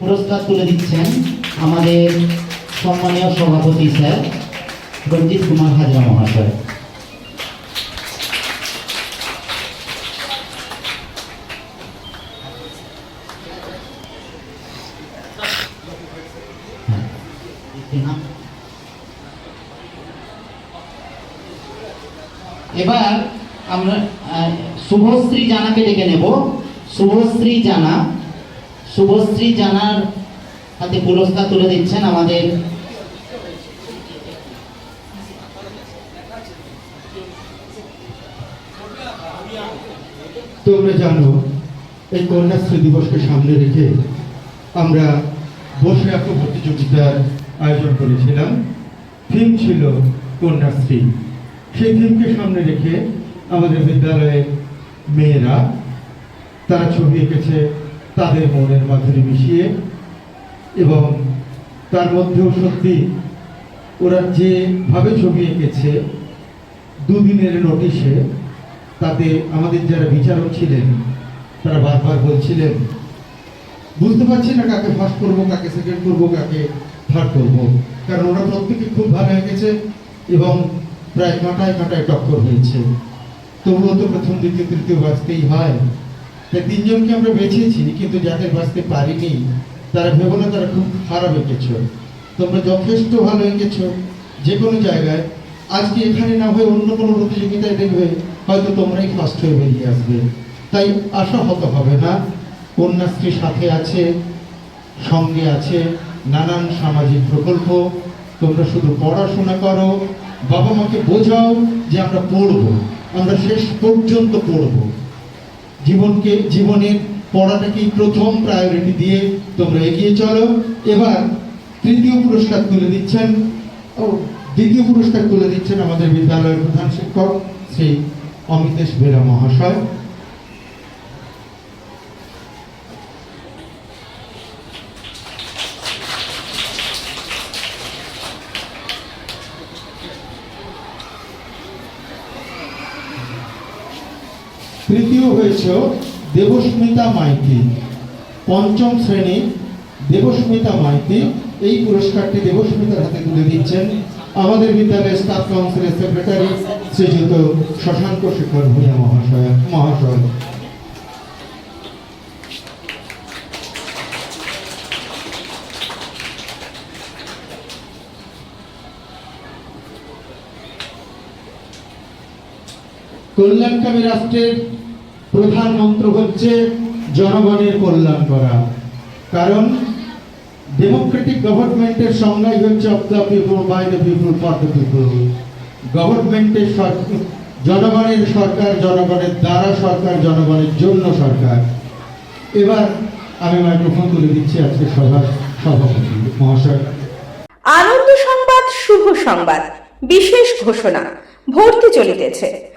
পুরস্কার তুলে দিচ্ছেন আমাদের সম্মানীয় সভাপতি স্যার রঞ্জিত কুমার হাজরা মহাশয়। এবার আমরা শুভশ্রী জানাকে ডেকে নেব শুভশ্রী জানা শুভশ্রী জানার হাতে পুরস্কার তুলে দিচ্ছেন আমাদের তোমরা জানো, এই কন্যাশ্রী দিবসকে সামনে রেখে আমরা বসে আঁকো প্রতিযোগিতার আয়োজন করেছিলাম। থিম ছিল কন্যাশ্রী। সেই থিমকে সামনে রেখে আমাদের বিদ্যালয়ের মেয়েরা তারা ছবি এঁকেছে তাদের মনের মাঝে মিশিয়ে এবং তার মধ্যেও সত্যি ওরা যেভাবে ছবি এঁকেছে, দুদিনের নোটিশে, তাতে আমাদের যারা বিচারক ছিলেন, তারা বারবার বলছিলেন, বুঝতে পারছি না কাকে ফার্স্ট করব, কাকে সেকেন্ড করব, কাকে থার্ড করব। কারণ ওরা প্রত্যেকে খুব ভালো এঁকেছে এবং প্রায় কাঁটায় কাঁটায় টক্কর হয়েছে। তবুও তো প্রথম দ্বিতীয়, তৃতীয় বাঁচতেই হয়। তাই তিনজনকে আমরা বেঁচেছি, কিন্তু যাদের বাঁচতে পারিনি, তারা ভেবো না, তারা খুব খারাপ এঁকেছ তোমরা যথেষ্ট ভালো এঁকেছ যে কোনো জায়গায়, আজকে এখানে না হয়ে অন্য কোনো প্রতিযোগিতায় দেখবে, হয়তো তোমরাই ফার্স্ট হয়ে বেরিয়ে আসবে। তাই আশা হত হবে না। কন্যাশ্রী সাথে আছে, সঙ্গে আছে নানান সামাজিক প্রকল্প। তোমরা শুধু পড়াশোনা করো বাবা মাকে বোঝাও যে আমরা পড়ব, আমরা শেষ পর্যন্ত পড়ব। জীবনকে, জীবনের পড়াটাকেই প্রথম প্রায়োরিটি দিয়ে তোমরা এগিয়ে চলো। এবার তৃতীয় পুরস্কার তুলে দিচ্ছেন। ও, দ্বিতীয় পুরস্কার তুলে দিচ্ছেন আমাদের বিদ্যালয়ের প্রধান শিক্ষক শ্রী অমিতেশ বেরা মহাশয়। তৃতীয় হয়েছে দেবস্মিতা মাইতি। পঞ্চম শ্রেণি দেবস্মিতা মাইতি। এই পুরস্কারটি দেবস্মিতার হাতে তুলে দিচ্ছেন আমাদের বিদ্যালয়ের স্টাফ কাউন্সিলের সেক্রেটারি শ্রীযুক্ত শশাঙ্ক শেখর ভূঁইয়া মহাশয় মহাশয়। কল্যাণকামী রাষ্ট্রের প্রধান মন্ত্র হচ্ছে জনগণের কল্যাণ করা। কারণ ডেমোক্রেটিক গভর্নমেন্টের সংজ্ঞাই হচ্ছে of the people by the people for the people গভর্নমেন্টের জনগণের সরকার জনগণের দ্বারা সরকার, জনগণের জন্য সরকার। এবার আমি মাইক্রোফোন তুলে দিচ্ছি আজকে সভার সভাপতি মহাশয়। আনন্দ সংবাদ, শুভ সংবাদ, বিশেষ ঘোষণা, ভর্তি চলিতেছে।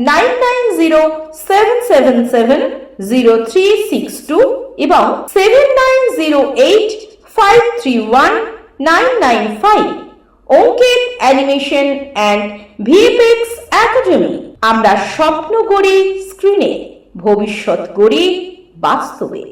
nine nine zero seven seven seven zero three six two এবং seven nine zero eight five three one nine nine five animation and VFX academy আমরা স্বপ্ন গড়ি স্ক্রিনে ভবিষ্যৎ করি বাস্তবে।